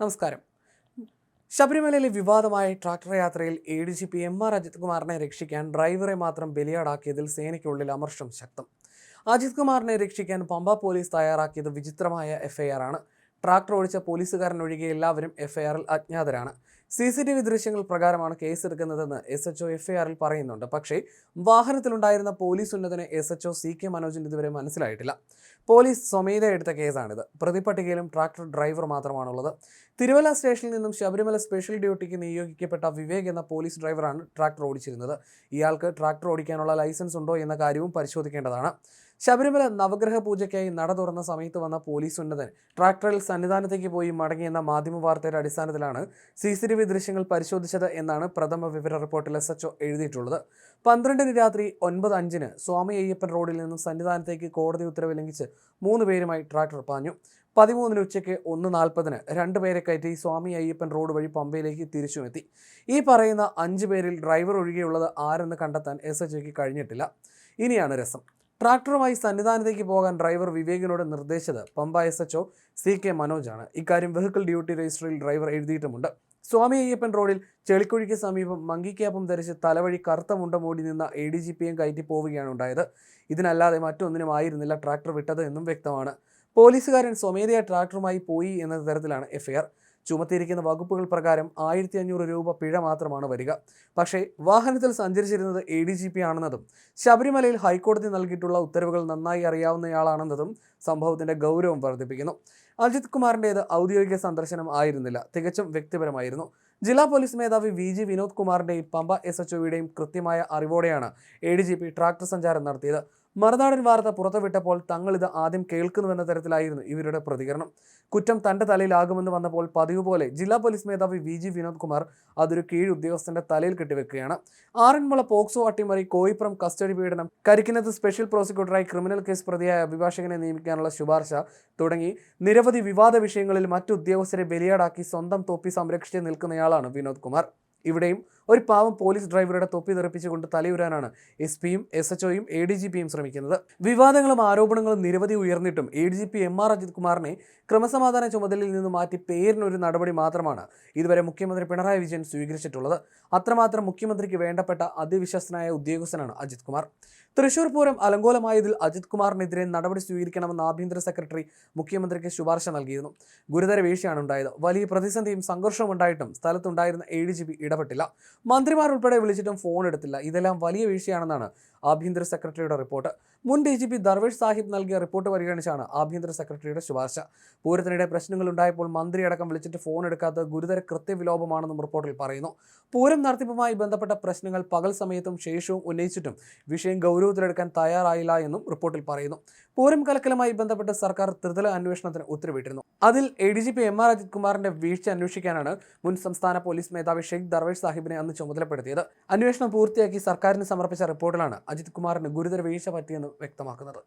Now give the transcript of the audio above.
നമസ്കാരം. ശബരിമലയിലെ വിവാദമായ ട്രാക്ടർ യാത്രയിൽ A D G P M R Ajith കുമാറിനെ രക്ഷിക്കാൻ ഡ്രൈവറെ മാത്രം ബലിയാടാക്കിയതിൽ സേനയ്ക്കുള്ളിൽ അമർഷം ശക്തം. അജിത് കുമാറിനെ രക്ഷിക്കാൻ പമ്പ പോലീസ് തയ്യാറാക്കിയത് വിചിത്രമായ എഫ്ഐആർ ആണ്. ട്രാക്ടർ ഓടിച്ച പോലീസുകാരൻ ഒഴികെ എല്ലാവരും എഫ്ഐആറിൽ അജ്ഞാതരാണ്. സി സി ടി വി ദൃശ്യങ്ങൾ പ്രകാരമാണ് കേസെടുക്കുന്നതെന്ന് S H O F I ആറിൽ പറയുന്നുണ്ട്. പക്ഷേ വാഹനത്തിലുണ്ടായിരുന്ന police ഉന്നതനെ S H O C K മനോജിന് ഇതുവരെ മനസ്സിലായിട്ടില്ല. പോലീസ് സ്വമേധ എടുത്ത കേസാണിത്. പ്രതിപട്ടികയിലും ട്രാക്ടർ ഡ്രൈവർ മാത്രമാണുള്ളത്. തിരുവല്ല സ്റ്റേഷനിൽ നിന്നും ശബരിമല സ്പെഷ്യൽ ഡ്യൂട്ടിക്ക് നിയോഗിക്കപ്പെട്ട വിവേക് എന്ന പോലീസ് ഡ്രൈവറാണ് ട്രാക്ടർ ഓടിച്ചിരുന്നത്. ഇയാൾക്ക് ട്രാക്ടർ ഓടിക്കാനുള്ള ലൈസൻസ് ഉണ്ടോ എന്ന കാര്യവും പരിശോധിക്കേണ്ടതാണ്. ശബരിമല നവഗ്രഹ പൂജയ്ക്കായി നട തുറന്ന സമയത്ത് വന്ന പോലീസ് ഉന്നതൻ ട്രാക്ടറിൽ സന്നിധാനത്തേക്ക് പോയി മടങ്ങിയെന്ന മാധ്യമ വാർത്തയുടെ അടിസ്ഥാനത്തിലാണ് സി സി ടി വി ദൃശ്യങ്ങൾ പരിശോധിച്ചത് എന്നാണ് പ്രഥമ വിവര റിപ്പോർട്ടിൽ എസ് എച്ച് എഴുതിയിട്ടുള്ളത്. പന്ത്രണ്ടിന് രാത്രി ഒൻപത് അഞ്ചിന് സ്വാമി അയ്യപ്പൻ റോഡിൽ നിന്നും സന്നിധാനത്തേക്ക് കോടതി ഉത്തരവ് ലംഘിച്ച് മൂന്ന് പേരുമായി ട്രാക്ടർ പാഞ്ഞു. പതിമൂന്നിന് ഉച്ചയ്ക്ക് ഒന്ന് നാൽപ്പതിന് രണ്ട് പേരെ കയറ്റി സ്വാമി അയ്യപ്പൻ റോഡ് വഴി പമ്പയിലേക്ക് തിരിച്ചുമെത്തി ഈ പറയുന്ന അഞ്ച് പേരിൽ ഡ്രൈവർ ഒഴികെയുള്ളത് ആരെന്ന് കണ്ടെത്താൻ എസ് എച്ച് കഴിഞ്ഞിട്ടില്ല. ഇനിയാണ് രസം. ട്രാക്ടറുമായി സന്നിധാനത്തേക്ക് പോകാൻ ഡ്രൈവർ വിവേകിനോട് നിർദ്ദേശിച്ചത് Pamba S H O C K മനോജാണ് ഇക്കാര്യം വെഹിക്കിൾ ഡ്യൂട്ടി രജിസ്റ്ററിൽ ഡ്രൈവർ എഴുതിയിട്ടുമുണ്ട്. സ്വാമി അയ്യപ്പൻ റോഡിൽ ചെളിക്കുഴിക്ക് സമീപം മങ്കി ക്യാപ്പും ധരിച്ച് തലവഴി കറുത്ത മുണ്ട മൂടി നിന്ന എ ഡി ജി പിയും കയറ്റി പോവുകയാണ് ഉണ്ടായത്. ഇതിനല്ലാതെ മറ്റൊന്നിനും ആയിരുന്നില്ല ട്രാക്ടർ വിട്ടത് എന്നും വ്യക്തമാണ്. പോലീസുകാരൻ സ്വമേധയാ ട്രാക്ടറുമായി പോയി എന്ന തരത്തിലാണ് എഫ്ഐആർ. ചുമത്തിയിരിക്കുന്ന വകുപ്പുകൾ പ്രകാരം ആയിരത്തി അഞ്ഞൂറ് രൂപ പിഴ മാത്രമാണ് വരിക. പക്ഷേ വാഹനത്തിൽ സഞ്ചരിച്ചിരുന്നത് എ ഡി ജി പി ആണെന്നതും ശബരിമലയിൽ ഹൈക്കോടതി നൽകിയിട്ടുള്ള ഉത്തരവുകൾ നന്നായി അറിയാവുന്നയാളാണെന്നതും സംഭവത്തിന്റെ ഗൗരവം വർദ്ധിപ്പിക്കുന്നു. അജിത് കുമാറിന്റേത് ഔദ്യോഗിക സന്ദർശനം ആയിരുന്നില്ല തികച്ചും വ്യക്തിപരമായിരുന്നു. ജില്ലാ പോലീസ് മേധാവി വി ജി വിനോദ് കുമാറിന്റെയും പമ്പ എസ് എച്ച് ഒയുടെയും കൃത്യമായ അറിവോടെയാണ് A D G P tractor സഞ്ചാരം നടത്തിയത്. മറുനാടൻ വാർത്ത പുറത്തുവിട്ടപ്പോൾ തങ്ങൾ ഇത് ആദ്യം കേൾക്കുന്നുവെന്ന തരത്തിലായിരുന്നു ഇവരുടെ പ്രതികരണം. കുറ്റം തന്റെ തലയിലാകുമെന്ന് വന്നപ്പോൾ പതിവ് പോലെ ജില്ലാ പോലീസ് മേധാവി വി ജി വിനോദ് കുമാർ അതൊരു കീഴ് ഉദ്യോഗസ്ഥന്റെ തലയിൽ കെട്ടിവെക്കുകയാണ്. ആറന്മുള പോക്സോ അട്ടിമറി കോയിപ്പുറം കസ്റ്റഡി പീഡനം കരിക്കുന്നത് സ്പെഷ്യൽ പ്രോസിക്യൂട്ടറായി ക്രിമിനൽ കേസ് പ്രതിയായ അഭിഭാഷകനെ നിയമിക്കാനുള്ള ശുപാർശ തുടങ്ങി നിരവധി വിവാദ വിഷയങ്ങളിൽ മറ്റു ഉദ്യോഗസ്ഥരെ ബലിയാടാക്കി സ്വന്തം തൊപ്പി സംരക്ഷിച്ച് നിൽക്കുന്നയാളാണ് വിനോദ് കുമാർ. ഇവിടെയും ഒരു പാവം പോലീസ് ഡ്രൈവറുടെ തൊപ്പി തെറിപ്പിച്ചുകൊണ്ട് തലയുരാനാണ് എസ് പിയും എസ് എച്ച് ഒയും എ ഡി ജി പിയും ശ്രമിക്കുന്നത്. വിവാദങ്ങളും ആരോപണങ്ങളും നിരവധി ഉയർന്നിട്ടും A D G P M R Ajith കുമാറിനെ ക്രമസമാധാന ചുമതലയിൽ നിന്ന് മാറ്റി പേരിനൊരു നടപടി മാത്രമാണ് ഇതുവരെ മുഖ്യമന്ത്രി പിണറായി വിജയൻ സ്വീകരിച്ചിട്ടുള്ളത്. അത്രമാത്രം മുഖ്യമന്ത്രിക്ക് വേണ്ടപ്പെട്ട അതിവിശ്വസ്തനായ ഉദ്യോഗസ്ഥനാണ് അജിത് കുമാർ. തൃശൂർ പൂരം അലങ്കോലമായതിൽ അജിത് കുമാറിനെതിരെ നടപടി സ്വീകരിക്കണമെന്ന് ആഭ്യന്തര സെക്രട്ടറി മുഖ്യമന്ത്രിക്ക് ശുപാർശ നൽകിയിരുന്നു. ഗുരുതര വീഴ്ചയാണ് ഉണ്ടായത് വലിയ പ്രതിസന്ധിയും സംഘർഷവും ഉണ്ടായിട്ടും സ്ഥലത്തുണ്ടായിരുന്ന എ ഡി ജി പി ഇടപെട്ടില്ല. മന്ത്രിമാർ ഉൾപ്പെടെ വിളിച്ചിട്ടും ഫോൺ എടുത്തില്ല. ഇതെല്ലാം വലിയ വീഴ്ചയാണെന്നാണ് ആഭ്യന്തര സെക്രട്ടറിയുടെ റിപ്പോർട്ട് മുൻ D G P Darvesh Sahib നൽകിയ റിപ്പോർട്ട് പരിഗണിച്ചാണ് ആഭ്യന്തര സെക്രട്ടറിയുടെ ശുപാർശ. പൂരത്തിനിടെ പ്രശ്നങ്ങൾ ഉണ്ടായപ്പോൾ മന്ത്രി അടക്കം വിളിച്ചിട്ട് ഫോൺ എടുക്കാത്ത ഗുരുതര കൃത്യവിലോപമാണെന്നും റിപ്പോർട്ടിൽ പറയുന്നു. പൂരം നടത്തിപ്പുമായി ബന്ധപ്പെട്ട പ്രശ്നങ്ങൾ പകൽ സമയത്തും ശേഷവും ഉന്നയിച്ചിട്ടും വിഷയം ഗൗരവത്തിലെടുക്കാൻ തയ്യാറായില്ല എന്നും റിപ്പോർട്ടിൽ പറയുന്നു. പൂരം കലക്കലുമായി ബന്ധപ്പെട്ട് സർക്കാർ ത്രിതല അന്വേഷണത്തിന് ഉത്തരവിട്ടിരുന്നു. അതിൽ A D G P M R Ajith കുമാറിന്റെ വീഴ്ച അന്വേഷിക്കാനാണ് മുൻ സംസ്ഥാന പോലീസ് മേധാവി ഷെയ്ഖ് ദർവേഷ് സാഹിബിനെ അന്ന് ചുമതലപ്പെടുത്തിയത്. അന്വേഷണം പൂർത്തിയാക്കി സർക്കാരിന് സമർപ്പിച്ച റിപ്പോർട്ടിലാണ് അജിത് കുമാറിന് ഗുരുതര വീഴ്ച പറ്റിയെന്ന് വ്യക്തമാക്കുന്നത്.